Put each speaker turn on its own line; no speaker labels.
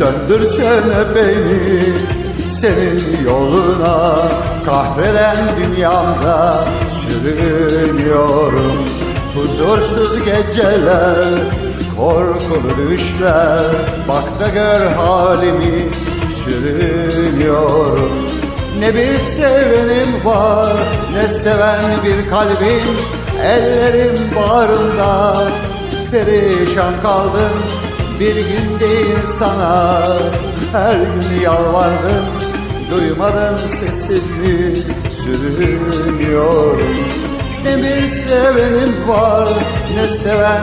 Döndürsene beni senin yoluna. Kahreden dünyamda sürünüyorum. Huzursuz geceler, korkulu düşler. Bak da gör halimi sürünüyorum. Ne bir sevenim var, ne seven bir kalbim. Ellerim bağrımda, perişan kaldım Bir gün değil sana, her gün yalvardım Duymadın sesimi, sürünüyorum. Ne bir sevenim var, ne seven